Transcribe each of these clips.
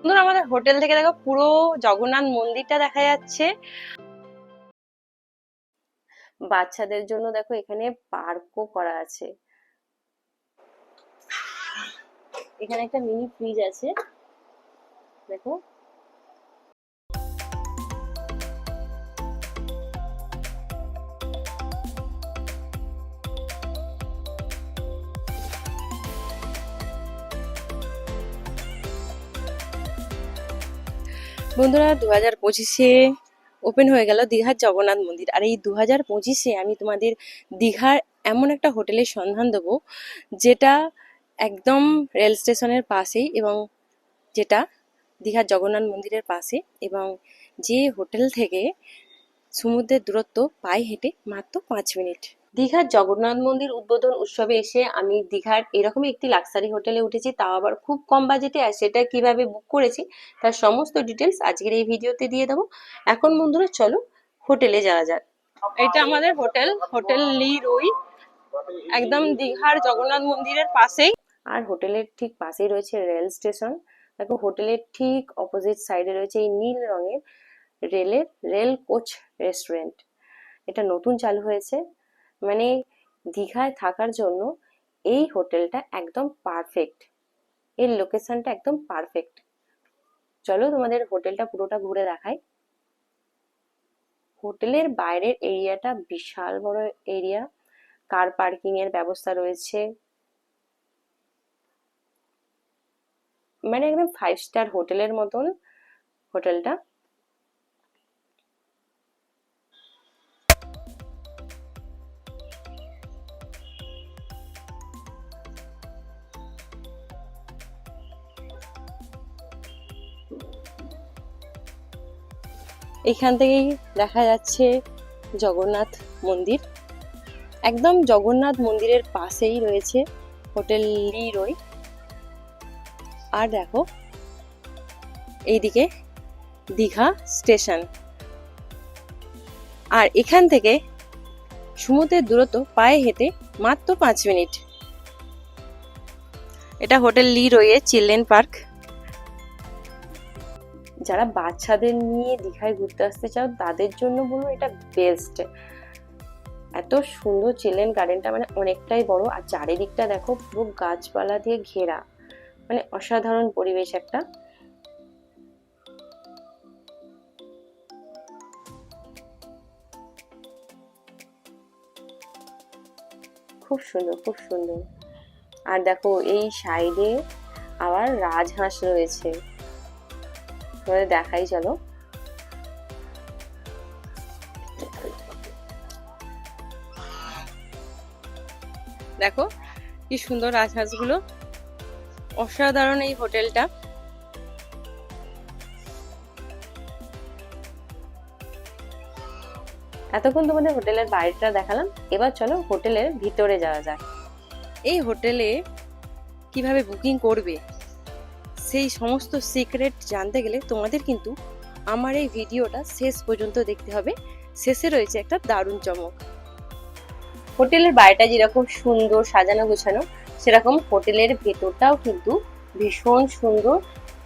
বন্ধুরা আমাদের হোটেল থেকে দেখো পুরো জগন্নাথ মন্দিরটা দেখা যাচ্ছে। বাচ্চাদের জন্য দেখো এখানে পার্কও করা আছে। এখানে একটা মিনি ফ্রিজ আছে। দেখো। বন্ধুরা দু হাজার পঁচিশে ওপেন হয়ে গেল দীঘার জগন্নাথ মন্দির। আর এই দু হাজার পঁচিশে আমি তোমাদের দীঘার এমন একটা হোটেলের সন্ধান দেবো, যেটা একদম রেল স্টেশনের পাশেই এবং যেটা দীঘার জগন্নাথ মন্দিরের পাশে এবং যে হোটেল থেকে সমুদ্রের দূরত্ব পায়ে হেঁটে মাত্র পাঁচ মিনিট। দীঘার জগন্নাথ মন্দির উদ্বোধন উৎসবে এসে আমি দীঘার এরকমই একটি লাক্সারি হোটেলে উঠেছি, তাও আবার খুব কম বাজেটে আর সেটা কীভাবে বুক করেছি, তার সমস্ত ডিটেলস আজকের এই ভিডিওতে দিয়ে দেবো। এখন বন্ধুরা চলো হোটেলে যাওয়া যাক। এটা আমাদের হোটেল হোটেল লি রুই একদম দীঘার জগন্নাথ মন্দিরের পাশেই। আর হোটেলের ঠিক পাশেই রয়েছে রেল স্টেশন দেখো হোটেলের ঠিক অপোজিট সাইডে রয়েছে এই নীল রঙের রেলের রেল কোচ রেস্টুরেন্ট এটা নতুন চালু হয়েছে। মানে দীঘায় থাকার জন্য এই হোটেলটা একদম পারফেক্ট এর লোকেশনটা একদম পারফেক্ট চলো তোমাদের হোটেলটা পুরোটা ঘুরে দেখাই। হোটেলের বাইরের এরিয়াটা বিশাল বড় এরিয়া কার পার্কিং এর ব্যবস্থা রয়েছে। মানে একদম ফাইভ স্টার হোটেলের মতন হোটেলটা। এখান থেকেই দেখা যাচ্ছে জগন্নাথ মন্দির। একদম জগন্নাথ মন্দিরের পাশেই রয়েছে হোটেল লি রই আর দেখো, এইদিকে দীঘা স্টেশন। আর এখান থেকে সমুদ্রের দূরত্ব পায়ে হেঁটে মাত্র পাঁচ মিনিট। এটা হোটেল লি রয়ে চিলড্রেন পার্ক। যারা বাচ্চাদের নিয়ে দীঘায় ঘুরতে আসতে চাও, তাদের জন্য বলব এটা বেস্ট এত সুন্দর চিলেন গার্ডেনটা মানে অনেকটাই বড়। আর চারিদিকটা দেখো পুরো গাছপালা দিয়ে ঘেরা। মানে অসাধারণ পরিবেশ একটা। খুব সুন্দর খুব সুন্দর। আর দেখো এই সাইডে আবার রাজহাঁস রয়েছে। তোমাদের দেখাই চলো। দেখো কি সুন্দর রাজহাঁসগুলো অসাধারণ এই হোটেলটা। এতক্ষণ তোমাদের হোটেলের বাইরেটা দেখালাম, এবার চলো হোটেলের ভিতরে যাওয়া যাক। এই হোটেলে কীভাবে বুকিং করবে? সেই সমস্ত সিক্রেট জানতে গেলে তোমাদের কিন্তু আমার এই ভিডিওটা শেষ পর্যন্ত দেখতে হবে। শেষে রয়েছে একটা দারুণ চমক। হোটেলের বাইরেটা যেরকম সুন্দর সাজানো গোছানো, সেরকম হোটেলের ভেতরটাও কিন্তু ভীষণ সুন্দর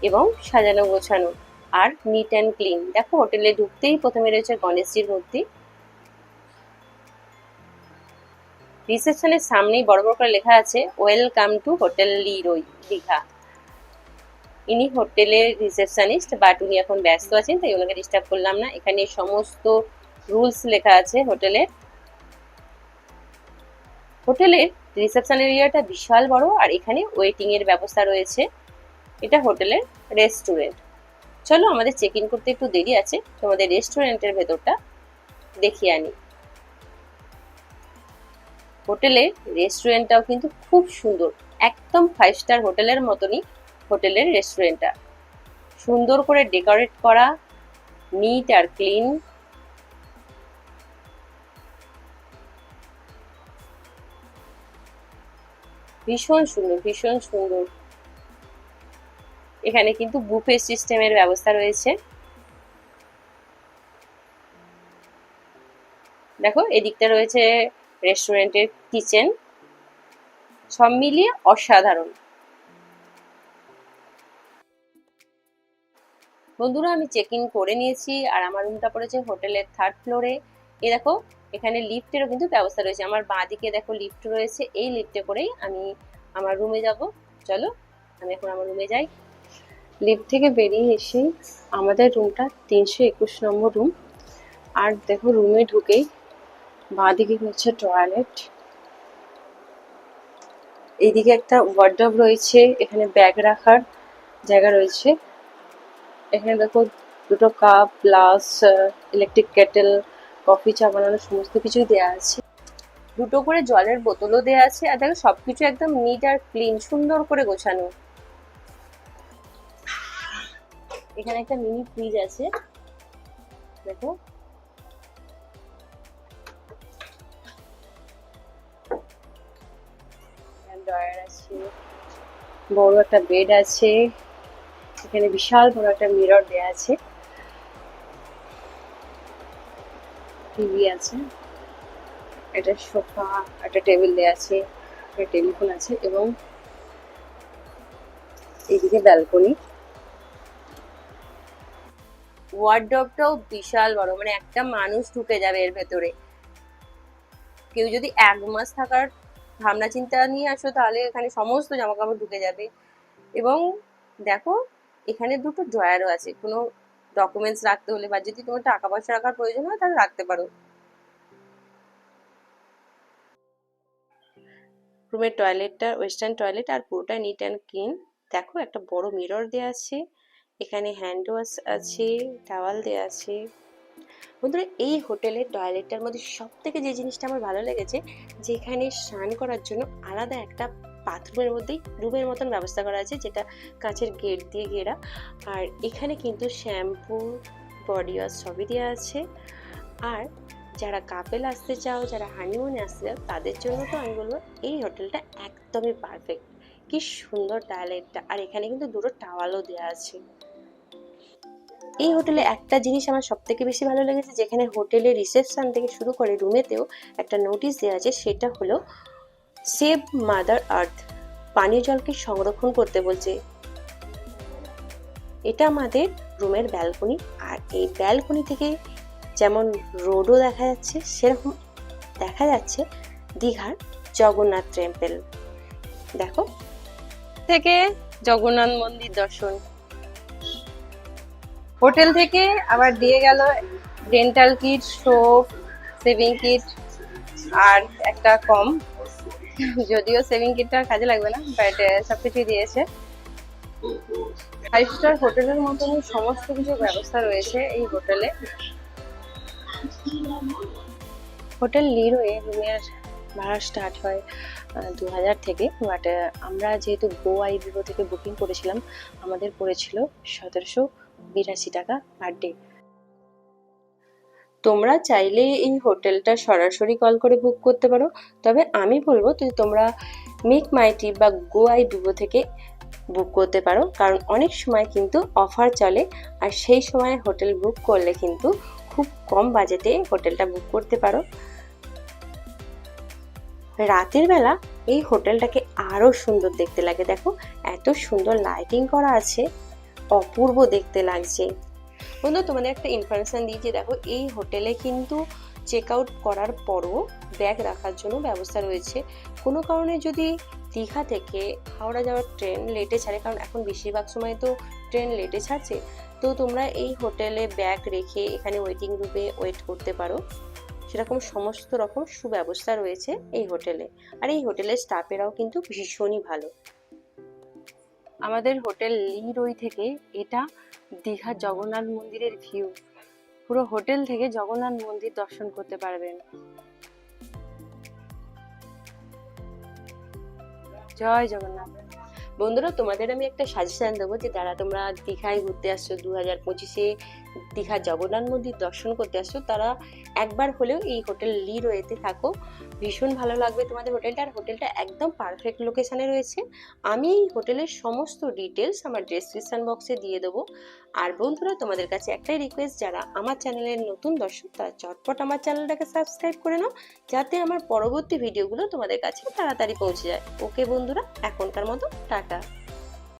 এবং সাজানো গোছানো আর নিট অ্যান্ড ক্লিন দেখো হোটেলে ঢুকতেই প্রথমে রয়েছে গণেশজির মূর্তি। রিসেপশনের সামনেই বড় বড় করে লেখা আছে welcome to hotel Leroy Digha ইনি হোটেলের রিসেপশনিস্ট, বাট উনি এখন ব্যস্ত আছেন, তাই ওনাকে ডিস্টার্ব করলাম না। এখানে সমস্ত রুলস লেখা আছে হোটেলের হোটেলের রিসেপশন এরিয়াটা বিশাল বড়, আর এখানে ওয়েটিং এর ব্যবস্থা রয়েছে। এটা হোটেলের রেস্টুরেন্ট চলো, আমাদের চেক ইন করতে একটু দেরি আছে, তোমাদের রেস্টুরেন্টের ভেতরটা দেখিয়ে আনি। হোটেলের রেস্টুরেন্টটাও কিন্তু খুব সুন্দর, একদম ফাইভ স্টার হোটেলের মতনই। হোটেলের রেস্টুরেন্টটা। সুন্দর করে ডেকোরেট করা নিট আর ক্লিন ভীষণ সুন্দর ভীষণ সুন্দর। এখানে কিন্তু বুফে সিস্টেমের ব্যবস্থা রয়েছে। দেখো, এদিকটা রয়েছে রেস্টুরেন্টের কিচেন। সব মিলিয়ে অসাধারণ। বন্ধুরা, আমি চেক ইন করে নিয়েছি আর আমার রুমটা পড়েছে হোটেলের থার্ড ফ্লোরে এ দেখো, এখানে লিফটেরও কিন্তু ব্যবস্থা রয়েছে। আমার বাঁ দিকে দেখো লিফট রয়েছে, এই লিফটে করেই আমি আমার রুমে যাব। চলো, আমি এখন আমার রুমে যাই। লিফট থেকে বেরিয়ে এসে আমাদের রুমটা তিনশো একুশ নম্বর রুম আর দেখো রুমে ঢুকেই বাঁ দিকে হচ্ছে টয়লেট এইদিকে একটা ওয়ার্ডরোব রয়েছে, এখানে ব্যাগ রাখার জায়গা রয়েছে। এখানে দেখো দুটো cup glass electric kettle coffee চা বানানোর সমস্ত কিছুই দেওয়া আছে। দুটো করে জলের বোতলও দেওয়া আছে আর দেখো সবকিছু একদম নিট আর ক্লিন সুন্দর করে গোছানো। এখানে একটা মিনি ফ্রিজ আছে। দেখো। ড্রয়ার আছে। বড় একটা বেড আছে। এখানে বিশাল বড় একটা মিরর দেয়া আছে। টিভি আছে, একটা সোফা, একটা টেবিল দেয়া আছে, একটা টেলিফোন আছে এবং এদিকে ব্যালকনি ওয়ার্ডরোবটাও বিশাল বড় মানে একটা মানুষ ঢুকে যাবে এর ভেতরে। কেউ যদি এক মাস থাকার ভাবনা চিন্তা নিয়ে আসো তাহলে এখানে সমস্ত জামা কাপড় ঢুকে যাবে। এবং দেখো এখানে দুটো ড্রয়ারও আছে। কোনো ডকুমেন্টস রাখতে হলে বা যদি তোমার টাকা পয়সা রাখার প্রয়োজন হয়, তাহলে রাখতে পারো। রুমের টয়লেটটা, ওয়েস্টার্ন টয়লেট আর পুরোটা নিট অ্যান্ড ক্লিন দেখো, একটা বড় মিরর দেওয়া আছে। এখানে হ্যান্ড ওয়াশ আছে টাওয়াল দেওয়া আছে। বন্ধুরা, এই হোটেলের টয়লেটটার মধ্যে সব থেকে যে জিনিসটা আমার ভালো লেগেছে, যে এখানে স্নান করার জন্য আলাদা একটা বাথরুমের মধ্যেই, রুমের মতন ব্যবস্থা করা আছে যেটা কাঁচের গেট দিয়ে ঘেরা। আর এখানে কিন্তু শ্যাম্পু, বডি ওয়াশ সবই দেওয়া আছে। আর যারা কাপেল আসতে চাও, যারা হানিমুনে আসতে চাও, তাদের জন্য তো আমি বলব এই হোটেলটা একদমই পারফেক্ট। কি সুন্দর টয়লেটটা। আর এখানে কিন্তু দুটো টাওয়ালও দেওয়া আছে। এই হোটেলে একটা জিনিস আমার সব থেকে বেশি ভালো লেগেছে, যেখানে হোটেলের রিসেপশন থেকে শুরু করে রুমেতেও একটা নোটিশ দেওয়া আছে, সেটা হলো সেভ মাদার আর্থ, পানীয় জলকে সংরক্ষণ করতে বলছে। এটা আমাদের রুমের ব্যালকনি, আর এই ব্যালকনি থেকে যেমন রোডও দেখা যাচ্ছে, সেরকম দেখা যাচ্ছে দীঘার জগন্নাথ টেম্পল। দেখো। থেকে জগন্নাথ মন্দির দর্শন। হোটেল থেকে আবার দিয়ে গেল dental kit soap shaving kit আর একটা কম যদিও সেভিং কিটটা কাজে লাগবে না বাট সবকিছুই দিয়েছে। ফাইভ স্টার হোটেলের মতন সমস্ত কিছু ব্যবস্থা রয়েছে এই হোটেলে। হোটেল লিরোয়ে রুমের ভাড়া স্টার্ট হয় দু হাজার থেকে বাট আমরা যেহেতু গোয়া ইভিভো থেকে বুকিং করেছিলাম, আমাদের পড়েছিল সতেরোশো বিরাশি টাকা পার ডে তোমরা চাইলে এই হোটেলটা সরাসরি কল করে বুক করতে পারো। তবে আমি বলব যদি তোমরা মেক মাই ট্রিপ বা গোয়াই ভিভো থেকে বুক করতে পারো। কারণ অনেক সময় কিন্তু অফার চলে আর সেই সময় হোটেল বুক করলে কিন্তু খুব কম বাজেটে হোটেলটা বুক করতে পারো। রাতের বেলা এই হোটেলটাকে আরও সুন্দর দেখতে লাগে। দেখো, এত সুন্দর লাইটিং করা আছে, অপূর্ব দেখতে লাগছে। বন্ধু, তোমাদের একটা ইনফরমেশন যে দেখো, এই হোটেলে কিন্তু চেক আউট করার পরও ব্যাগ রাখার জন্য ব্যবস্থা রয়েছে। কোনো কারণে যদি দীঘা থেকে হাওড়া যাওয়ার ট্রেন লেটে ছাড়ে, কারণ এখন বেশিরভাগ সময় তো ট্রেন লেটে ছাড়ছে, তো তোমরা এই হোটেলে ব্যাগ রেখে এখানে ওয়েটিং রুমে ওয়েট করতে পারো। সেরকম সমস্ত রকম সুব্যবস্থা রয়েছে এই হোটেলে আর এই হোটেলের স্টাফেরাও কিন্তু ভীষণই ভালো। আমাদের হোটেল লিরোই থেকে এটা দীঘা জগন্নাথ মন্দিরের ভিউ পুরো হোটেল থেকে জগন্নাথ মন্দির দর্শন করতে পারবেন। জয় জগন্নাথ। বন্ধুরা, তোমাদের আমি একটা সাজেশন দেবো যে তারা তোমরা দীঘায় ঘুরতে আসছো দু হাজার পঁচিশে দীঘা জগন্নাথ মন্দির দর্শন করতে আসছো তারা একবার হলেও এই হোটেল লিরোয়েতে থাকো। ভীষণ ভালো লাগবে তোমাদের হোটেলটা। আর হোটেলটা একদম পারফেক্ট লোকেশানে রয়েছে। আমি এই হোটেলের সমস্ত ডিটেলস আমার ডেসক্রিপশন বক্সে দিয়ে দেবো। আর বন্ধুরা, তোমাদের কাছে একটাই রিকোয়েস্ট যারা আমার চ্যানেলের নতুন দর্শক, তারা চটপট আমার চ্যানেলটাকে সাবস্ক্রাইব করে নাও, যাতে আমার পরবর্তী ভিডিওগুলো তোমাদের কাছে তাড়াতাড়ি পৌঁছে যায়। ওকে বন্ধুরা, এখনকার মতো, টাটা।